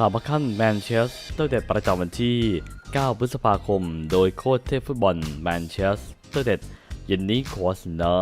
ข่าวบัคคันแมนเชสเตอร์เด็ดประจำวันที่ 9 พฤษภาคม โดยโค้ชเทพฟุตบอลแมนเชสเตอร์เด็ดเย็นนี้ขอเสนอ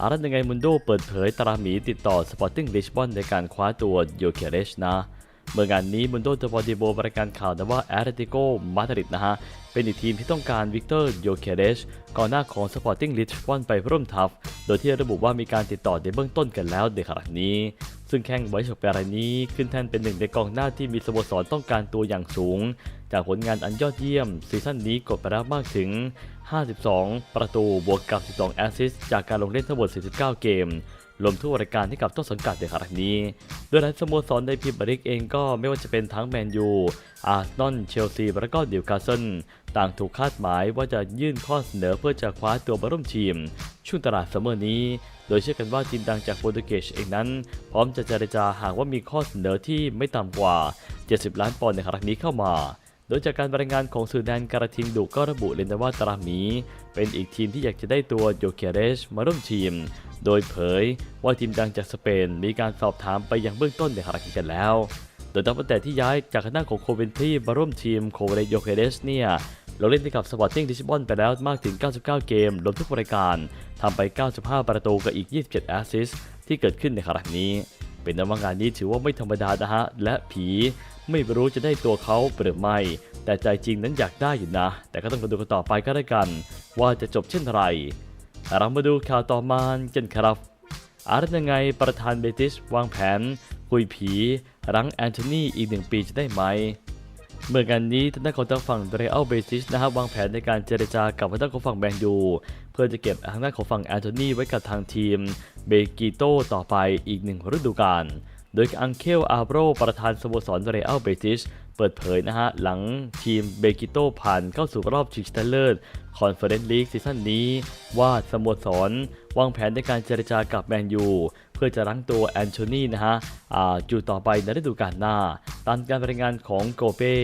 อารันยังไงมุนโดเปิดเผยตราหมีติดต่อสปอร์ติ้งลิชบอนในการคว้าตัวโยเคเรชนะ เมื่องานนี้มุนโดเดปอร์ติโบประกาศข่าวนะว่าแอตเลติโกมาดริดนะฮะ เป็นอีกทีมที่ต้องการวิกเตอร์โยเคเรชก่อนหน้าของสปอร์ติ้งลิชบอนไปร่วมทัพ โดยที่ระบุว่ามีการติดต่อในเบื้องต้นกันแล้วในขณะนี้ ซึ่งแข้งไวชกแปรายนี้ขึ้นแท่นเป็นหนึ่งในกองหน้าที่มีสโมสรต้องการตัวอย่างสูง จากผลงานอันยอดเยี่ยม ซีซั่นนี้กดไปแล้วมากถึง 52 ประตูบวกกับ 12 แอสซิสต์จากการลงเล่นทั้งหมด 49 เกม รวมทุกรายการที่กับต้นสังกัดในขณะนี้ โดยหลายสโมสรในพรีเมียร์ลีกเองก็ไม่ว่าจะเป็นทั้งแมนยู อาร์ซนอล เชลซี และก็ดิวคาสเซิลต่างถูกคาดหมายว่าจะยื่นข้อเสนอเพื่อจะคว้าตัวมาร่วมทีม ช่วงตลาดซัมเมอร์นี้ โดยเชื่อกันว่าทีมดังจากโปรตุเกสเองนั้น พร้อมจะเจรจาหากว่ามีข้อเสนอที่ไม่ต่ำกว่า 70 ล้านปอนด์ในครั้งนี้เข้ามา ดยจากการรายงานของสื่อแดนการาทิงดุก็ระบุเลยนะว่าตราหมีเป็นอีกทีมที่อยากจะได้ตัวโยเคเรชมาร่วมทีม โดยเผยว่าทีมดังจากสเปนมีการสอบถามไปยังเบื้องต้นในขณะนี้กันแล้ว โดยตั้งแต่ที่ย้ายจากคณะของโคเวนทรีมาร่วมทีมโคเวเรโยเคเรชเนี่ยลงเล่นให้กับสปอร์ติ้งลิชบอนไปแล้วมากถึง 99 เกมรวมทุกรายการทำไป 95 ประตูกับอีก 27 แอสซิสที่เกิดขึ้นในขณะนี้ เป็นนว่างานนี้ถือว่าไม่ธรรมดานะฮะ และผี ไม่รู้จะได้ตัวเขาหรือไม่ แต่ใจจริงนั้นอยากได้อยู่นะ แต่ก็ต้องมาดูกันต่อไปก็ได้กัน ว่าจะจบเช่นไร เรามาดูข่าวต่อมากันครับอาร์ตยังไงประธานเบติสวางแผน คุยผีรั้งแอนโทนีอีกหนึ่งปีจะได้ไหม เมื่องานนี้ทางด้านของทางฝั่งเรอัลเบติสนะครับวางแผนในการเจรจากับทางด้านของฝั่งแมนยูเพื่อจะเก็บทางด้านของฝั่งแอนโทนีไว้กับทางทีมเบกิโตต่อไปอีกหนึ่งฤดูกาล โดยอังเคลอาโบรประธานสโมสรเรอัลเบติสเปิดเผยนะฮะ หลังทีมเบกิโตผ่านเข้าสู่รอบชิงชนะเลิศคอนเฟอเรนซ์ลีกซีซั่นนี้ว่าสโมสรวางแผนในการเจรจากับแมนยูเพื่อจะรั้งตัวแอนโทนีนะฮะอยู่ต่อไปในฤดูกาลหน้า ตามการรายงานของโกเป้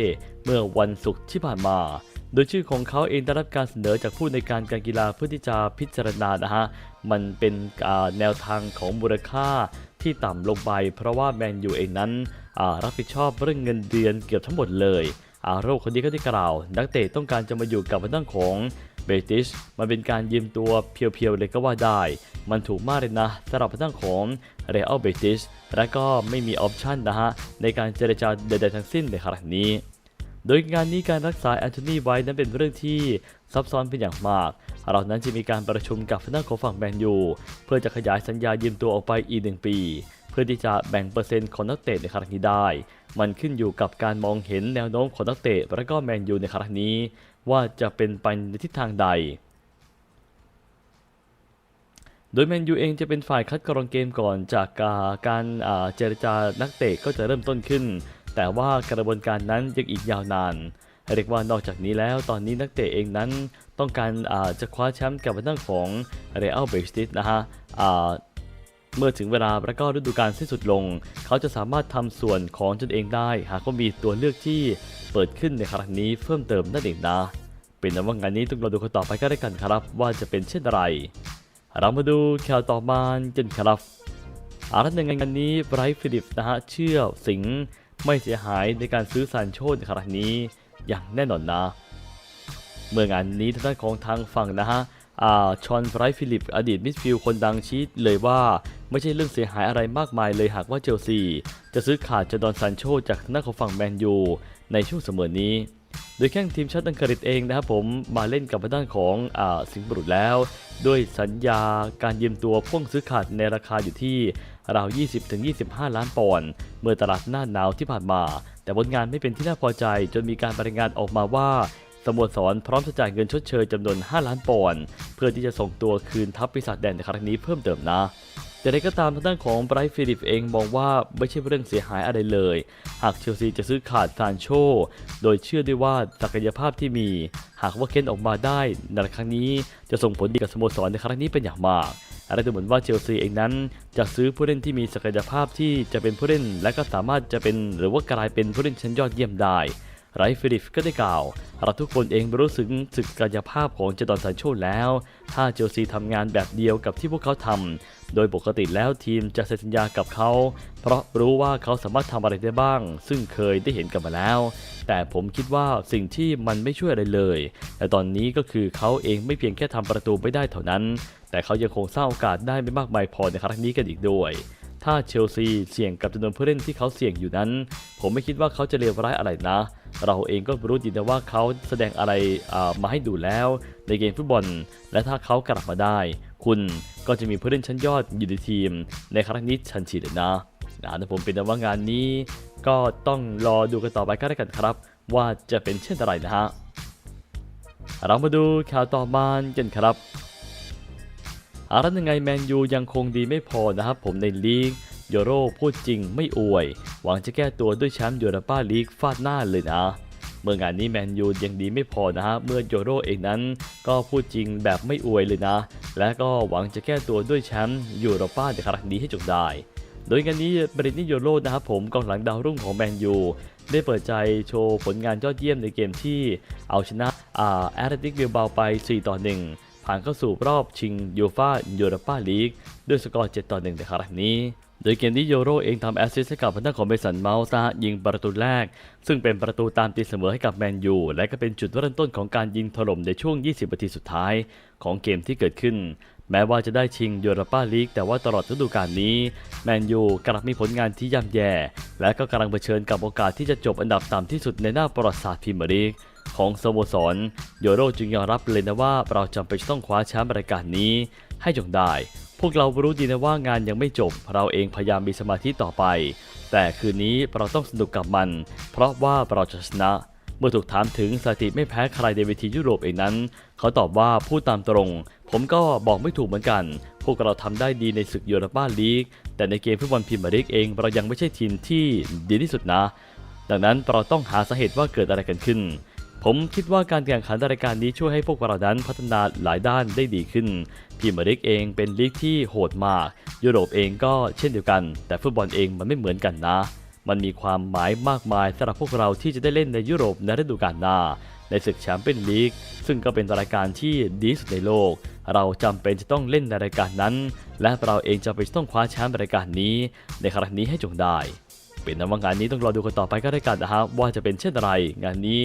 เมื่อวันศุกร์ที่ผ่านมา โดยชื่อของเขาเองได้รับการเสนอจากผู้ในการการกีฬาเพื่อที่จะพิจารณานะฮะ มันเป็นแนวทางของมูลค่า ที่ต่ำลงไป เพราะว่าแมนยูเองนั้นรับผิดชอบเรื่องเงินเดือนเกือบทั้งหมดเลยอาโรคนนี้ก็ได้กล่าว นักเตะต้องการจะมาอยู่กับทางด้านของเบติสมันเป็นการยืมตัวเพียวๆเลยก็ว่าได้ มันถูกมากเลยนะสำหรับทางด้านของเรอัลเบติสและก็ไม่มีออปชันนะฮะในการเจรจาใดๆทั้งสิ้นในขณะนี้ โดยงานนี้การรักษาแอนโทนีไว้นั้นเป็นเรื่องที่ซับซ้อนเป็นอย่างมากเรานั้นจะมีการประชุมกับทางด้านของฝั่งแมนยู เพื่อจะขยายสัญญายืมตัวออกไปอีกหนึ่งปี เพื่อที่จะแบ่งเปอร์เซ็นต์ของนักเตะในครั้งนี้ได้ มันขึ้นอยู่กับการมองเห็นแนวโน้มของนักเตะและก็แมนยูในครั้งนี้ ว่าจะเป็นไปในทิศทางใดโดยแมนยูเองจะเป็นฝ่ายคัดกรองเกมก่อนจากการเจรจานักเตะก็จะเริ่มต้นขึ้น แต่ว่ากระบวนการนั้นยังอีกยาวนานเรียกว่านอกจากนี้แล้วตอนนี้นักเตะเองนั้นต้องการาจะคว้าแชมป์กับทางด้านของเรอัลเบสติสนะฮะเมื่อถึงเวลาแล้วก็ฤดูกาลสิ้นสุดลง เขาจะสามารถทำส่วนของตนเองได้ หากว่ามีตัวเลือกที่เปิดขึ้นในครั้งนี้เพิ่มเติมนั่นเองนะ เป็นนั้นว่างานนี้ต้องรอดูกันต่อไปก็ได้กันครับ ว่าจะเป็นเช่นไร เรามาดูข่าวต่อมากันครับอารัตในงานนี้ไบรท์ฟิลิปนะฮะเชื่อสิง ไม่เสียหายในการซื้อซานโชในครั้งนี้อย่างแน่นอนนะ เมื่องานนี้ทางด้านของทางฝั่งนะฮะอาชอนไบรท์ฟิลิป อดีตมิดฟิลด์คนดังชี้เลยว่าไม่ใช่เรื่องเสียหายอะไรมากมายเลยหากว่าเชลซีจะซื้อขาดจดอนซานโชจากทางด้าของฝั่งแมนยูในช่วงเสมอนี้ โดยแข้งทีมชาติอังกฤษเองนะครับผมมาเล่นกับทางด้านของอาสิงห์บุรุษแล้ว ด้วยสัญญาการยืมตัวพ่วงซื้อขาดในราคาอยู่ที่ ราว 20-25 ล้านปอนด์เมื่อตลาดหน้าหนาวที่ผ่านมา แต่ผลงานไม่เป็นที่น่าพอใจจนมีการรายงานออกมาว่าสโมสรพร้อมจะจ่ายเงินชดเชยจำนวน 5 ล้านปอนด์เพื่อที่จะส่งตัวคืนทัพปีศาจแดนในครั้งนี้เพิ่มเติมนะแต่ใดก็ตามทางด้านของไบรท์ฟิลิปเองมองว่าไม่ใช่เรื่องเสียหายอะไรเลย หากเชลซีจะซื้อขาดซานโช โดยเชื่อได้ว่าศักยภาพที่มี หากว่าเค้นออกมาได้ในครั้งนี้จะส่งผลดีกับสโมสรในครั้งนี้เป็นอย่างมาก อะไรดูเหมือนว่าเชลซีเองนั้น จะซื้อผู้เล่นที่มีศักยภาพที่จะเป็นผู้เล่น และก็สามารถจะเป็นหรือว่ากลายเป็นผู้เล่นชั้นยอดเยี่ยมได้ไรฟิลิปก็ได้กล่าว เราทุกคนเองรู้สึกถึงศักยภาพของเจดอนซานโชแล้ว ถ้าเชลซีทำงานแบบเดียวกับที่พวกเขาทำ โดยปกติแล้วทีมจะเซ็นสัญญากับเขา เพราะรู้ว่าเขาสามารถทำอะไรได้บ้าง ซึ่งเคยได้เห็นกันมาแล้ว แต่ผมคิดว่าสิ่งที่มันไม่ช่วยอะไรเลย แต่ตอนนี้ก็คือเขาเองไม่เพียงแค่ทำประตูไม่ได้เท่านั้น แต่เขายังคงสร้างโอกาสได้ไม่มากมายพอในครั้งนี้กันอีกด้วยถ้าเชลซีเสี่ยงกับจำนวนผู้เล่นที่เขาเสี่ยงอยู่นั้น ผมไม่คิดว่าเขาจะเลวร้ายอะไรนะ เราเองก็รู้ดีนะว่าเขาแสดงอะไรมาให้ดูแล้วในเกมฟุตบอล และถ้าเขากลับมาได้ คุณก็จะมีผู้เล่นชั้นยอดอยู่ในทีม ในครั้งนี้ทันทีเลยนะนะแต่ผมเป็นแต่ว่างานนี้ ก็ต้องรอดูกันต่อไปก็แล้วกันครับ ว่าจะเป็นเช่นไรนะฮะเรามาดูข่าวต่อมากันครับอารันยังไงแมนยูยังคงดีไม่พอนะครับผมในลีกโยโรพูดจริงไม่อวย หวังจะแก้ตัวด้วยแชมป์ยูโรปาลีกฟาดหน้าเลยนะ เมื่องานนี้แมนยูยังดีไม่พอนะฮะเมื่อโยโรเองนั้นก็พูดจริงแบบไม่อวยเลยนะ และก็หวังจะแก้ตัวด้วยแชมป์ยูโรป้าในครั้งนี้ให้จงได้ โดยงานนี้บรินิโยโรนะครับผมกองหลังดาวรุ่งของแมนยูได้เปิดใจโชว์ผลงานยอดเยี่ยมในเกมที่เอาชนะอาแอตเลติกบิลบาไป 4 ต่อ 1 ผ่านเข้าสู่รอบชิงยูฟ่ายูโรปาลีกด้วยสกอร์ 7 ต่อ 1 ในครั้งนี้ โดยเกมนี้โยโรเองทำแอสซิสต์ให้กับพนธะของเบสันเมาส์นะยิงประตูแรก ซึ่งเป็นประตูตามตีเสมอให้กับแมนยูและก็เป็นจุดเริ่มต้นของการยิงถล่มในช่วง 20 นาทีสุดท้ายของเกมที่เกิดขึ้น แม้ว่าจะได้ชิงยูโรปาลีกแต่ว่าตลอดฤดูกาลนี้ แมนยูกำลังมีผลงานที่ย่ำแย่ และก็กำลังเผชิญกับโอกาสที่จะจบอันดับต่ำที่สุดในหน้าประวัติศาสตร์พรีเมียร์ลีกของสโมสรโยโรจึงยอมรับเลยนะว่าเราจำเป็นต้องคว้าแชมป์รายการนี้ให้จงได้ พวกเรารู้ดีนะว่างานยังไม่จบ เราเองพยายามมีสมาธิต่อไป แต่คืนนี้เราต้องสนุกกับมัน เพราะว่าเราจะชนะ เมื่อถูกถามถึงสถิติไม่แพ้ใครในเวทียุโรปเองนั้น เขาตอบว่าพูดตามตรง ผมก็บอกไม่ถูกเหมือนกัน พวกเราทำได้ดีในศึกยูโรปาลีก แต่ในเกมฟุตบอลพรีเมียร์ลีกเอง เรายังไม่ใช่ทีมที่ดีที่สุดนะ ดังนั้นเราต้องหาสาเหตุว่าเกิดอะไรกันขึ้น ผมคิดว่าการแข่งขันรายการนี้ช่วยให้พวกเรานั้นพัฒนาหลายด้านได้ดีขึ้นพรีเมียร์ลีกเองเป็นลีกที่โหดมาก ยุโรปเองก็เช่นเดียวกัน แต่ฟุตบอลเองมันไม่เหมือนกันนะ มันมีความหมายมากมายสำหรับพวกเราที่จะได้เล่นในยุโรปในฤดูกาลหน้า ในศึกแชมเปี้ยนลีกซึ่งก็เป็นรายการที่ดีสุดในโลก เราจำเป็นจะต้องเล่นในรายการนั้น และเราเองจำเป็นต้องคว้าแชมป์รายการนี้ ในครั้งนี้ให้จงได้ เป็นนว่างานนี้ต้องรอดูกันต่อไปก็ได้กันนะฮะว่าจะเป็นเช่นไร งานนี้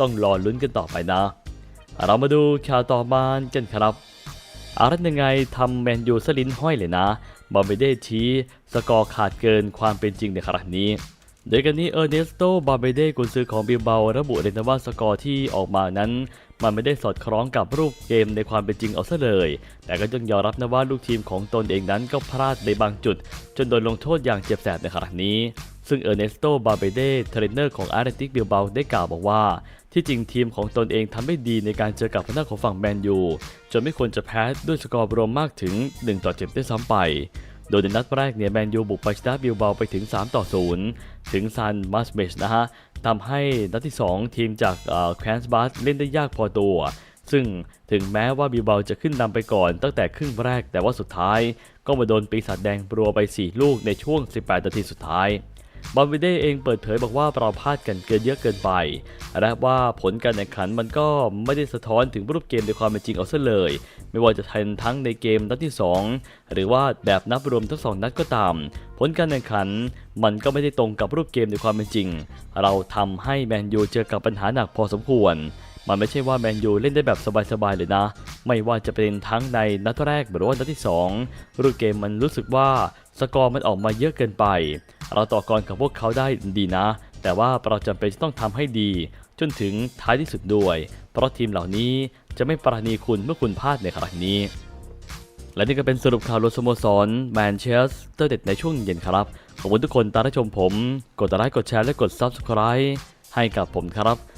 ต้องรอลุ้นกันต่อไปนะ เรามาดูข่าวต่อมากันครับอารัตยังไงทำแมนยูสลินห้อยเลยนะบอมเบเดชี้สกอร์ขาดเกินความเป็นจริงในครั้งนี้โดยกันนี้เออร์เนสโตบาเบเดกุนซือของบิลเบาระบุเลยนะว่าสกอร์ที่ออกมานั้น มันไม่ได้สอดคล้องกับรูปเกมในความเป็นจริงเอาซะเลย แต่ก็ยังยอมรับนะว่าลูกทีมของตนเองนั้นก็พลาดในบางจุด จนโดนลงโทษอย่างเจ็บแสบในครั้งนี้ ซึ่งเออร์เนสโต บาเบเดเทรนเนอร์ของอาร์เรติกบิลเบาได้กล่าวบอกว่า ที่จริงทีมของตนเองทำได้ดีในการเจอกับพนักของฝั่งแมนยูจนไม่ควรจะแพ้ด้วยสกอร์รวมมากถึง1ต่อ7ด้วยซ้ำไปโดยในนัดแรกเนี่ยแมนยูบุกไปชนะบิลเบาไปถึง 3 ต่อ 0 ถึงซันมาสเมชนะฮะ ทำให้นัดที่ 2 ทีมจากแคนส์บัสเล่นได้ยากพอตัว ซึ่งถึงแม้ว่าบิเบาจะขึ้นนำไปก่อนตั้งแต่ครึ่งแรกแต่ว่าสุดท้าย ก็มาโดนปีศาจแดงปลัวไป 4 ลูกในช่วง 18 นาทีสุดท้าย บอลวิเดเองเปิดเผยบอกว่าเราพลาดกันเกินเยอะเกินไป และว่าผลการแข่งขันมันก็ไม่ได้สะท้อนถึงรูปเกมในความเป็นจริงเอาซะเลย ไม่ว่าจะทันทั้งในเกมนัดที่ 2 หรือว่าแบบนับรวมทั้งสองนัดก็ตาม ผลการแข่งขันมันก็ไม่ได้ตรงกับรูปเกมในความเป็นจริง เราทำให้แมนยูเจอกับปัญหาหนักพอสมควร มันไม่ใช่ว่าแมนยูเล่นได้แบบสบายๆเลยนะ ไม่ว่าจะเป็นทั้งในนัดแรกหรือว่านัดที่2รูปเกมมันรู้สึกว่าสกอร์มันออกมาเยอะเกินไป เราต่อกรกับพวกเขาได้ดีนะ แต่ว่าเราจำเป็นจะต้องทำให้ดี จนถึงท้ายที่สุดด้วย เพราะทีมเหล่านี้จะไม่ปราณีคุณเมื่อคุณพลาดในครั้งนี้ และนี่ก็เป็นสรุปข่าวรถสโมสรแมนเชสเตอร์เด็ดในช่วงเย็นครับ ขอบคุณทุกคนตามรับชมผม กดไลค์กดแชร์และกด Subscribe ให้กับผมครับ